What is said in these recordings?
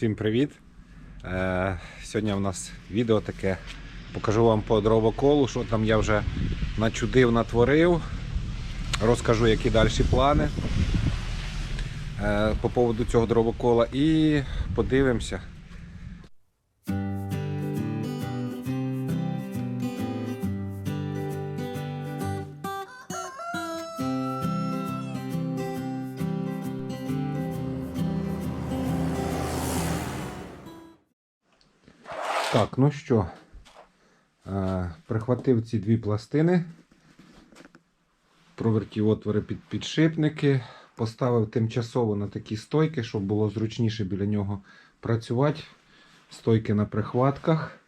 Всім привіт! Е, сьогодні у нас відео таке. Покажу вам по дровоколу, що там я вже начудив, натворив. Розкажу, які далі плани е, по поводу цього дровокола і подивимося. Так, ну що, е, прихватив ці дві пластини, провертів отвори під підшипники, поставив тимчасово на такі стойки, щоб було зручніше біля нього працювати. Стойки на прихватках.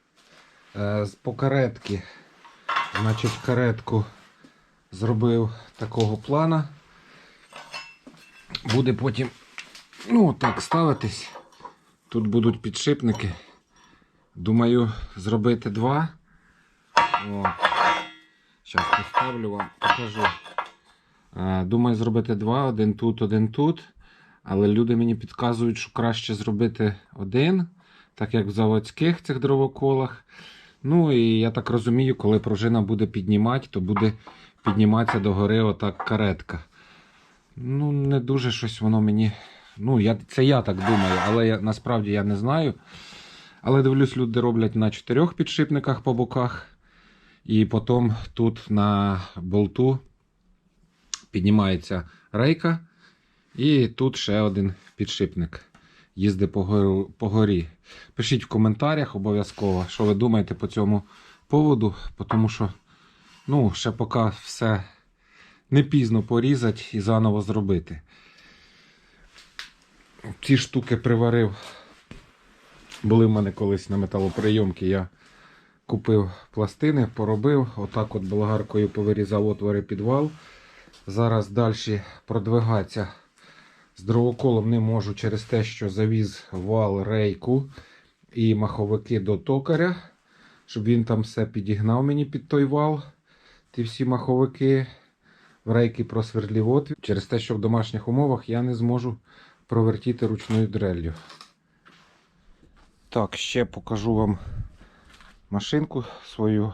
Е, по каретки, значить, каретку зробив такого плана. Буде потім, ну, так, ставитись. Тут будуть підшипники. Думаю, зробити два. О, Зараз поставлю вам, покажу. Е, Думаю, зробити два, один тут, один тут. Але люди мені підказують, що краще зробити один, так як в заводських цих дровоколах. Ну і я так розумію, коли пружина буде піднімати, то буде підніматися догори отак каретка. Ну, не дуже щось воно мені. Ну, я, це я так думаю, але я, насправді я не знаю. Але дивлюсь, люди роблять на чотирьох підшипниках по боках. І потім тут на болту піднімається рейка. І тут ще один підшипник гору, по горі. Пишіть в коментарях обов'язково, що ви думаєте по цьому поводу, тому що ну, ще поки все не пізно порізати і заново зробити. Ці штуки приварив були в мене колись на металоприйомці. Я купив пластини, поробив, отак от болгаркою повирізав отвори підвал. Зараз далі продвигатися з дровоколом не можу через те, що завіз вал рейку і маховики до токаря, щоб він там все підігнав мені під той вал. Ті всі маховики в рейки просвердлів отвір. Через те, що в домашніх умовах я не зможу провертіти ручною дреллю. Так, ще покажу вам машинку свою.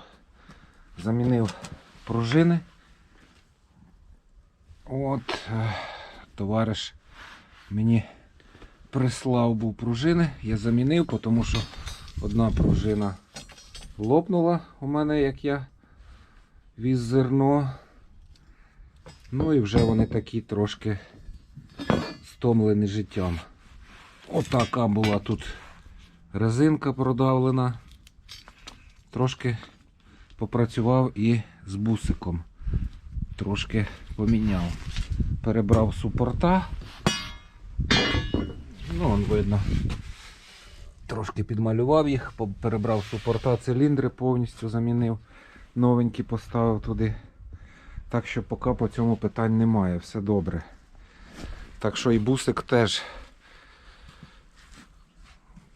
Замінив пружини. От, е, товариш мені прислав був пружини. Я замінив, тому що одна пружина лопнула у мене, як я віз зерно. Ну і вже вони такі трошки стомлені життям. Отака була тут резинка продавлена. Трошки попрацював і з бусиком. Трошки поміняв. Перебрав супорта. Ну, он видно. Трошки підмалював їх, перебрав супорта, циліндри повністю замінив. Новенькі поставив туди. Так що поки по цьому питань немає, все добре. Так що і бусик теж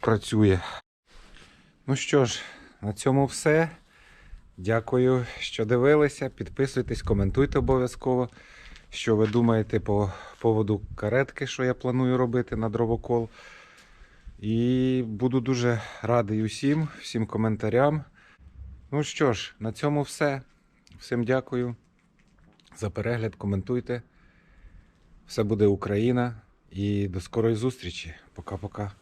працює. Ну що ж, на цьому все. Дякую, що дивилися. Підписуйтесь, коментуйте обов'язково, що ви думаєте по поводу каретки, що я планую робити на дровокол. І буду дуже радий усім, всім коментарям. Ну що ж, на цьому все. Всім дякую за перегляд, коментуйте. Все буде Україна. І до скорої зустрічі. Пока-пока.